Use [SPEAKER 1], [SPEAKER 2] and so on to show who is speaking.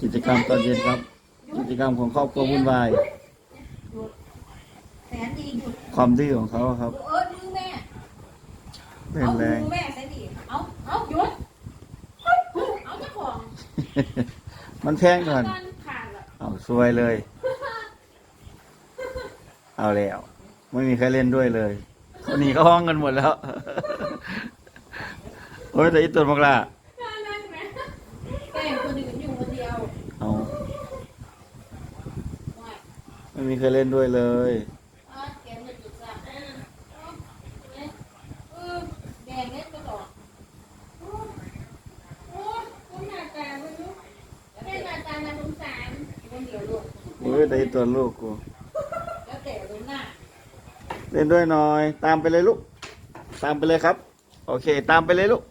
[SPEAKER 1] กิจกรรมตอนเย็นครับ กิจกรรมของครอบครัววุ่นวาย
[SPEAKER 2] แสนดีหยุด
[SPEAKER 1] ความดื้อของเขาครับ
[SPEAKER 2] เออดื้อแม่
[SPEAKER 1] เล่
[SPEAKER 2] เอา
[SPEAKER 1] นแรง
[SPEAKER 2] ดูแม่แสนดี เอาเอาหยุดเอาเจ้าของ
[SPEAKER 1] มันแพงก่อน
[SPEAKER 2] การขาดอะ
[SPEAKER 1] เอาซวยเลย เอาแล้ว ไม่มีใครเล่นด้วยเลยคนนี้เขาห้องกันหมดแล้ว โอ้ยแต่อีตัวมักล่ะ
[SPEAKER 2] นั่นนั่นไหมแกล้งคนอื่นอยู่คนเดียว
[SPEAKER 1] เอา
[SPEAKER 2] ว่า
[SPEAKER 1] ไม่มีใครเล่นด้วยเลย
[SPEAKER 2] อะแกไม่จุดสักเออเออแดงเนี่ยก็ต่อโอ้โอ้คนหน้าตาไม่รู้แค่หน้าตาน่าสงสารคนเดียวลูก
[SPEAKER 1] โอ้ยแต่อีตัวลูกกู
[SPEAKER 2] แล้วแต่ดูหน้า
[SPEAKER 1] เล่นด้วยหน่อย ตามไปเลยลูก ตามไปเลยครับ โอเค ตามไปเลยลูก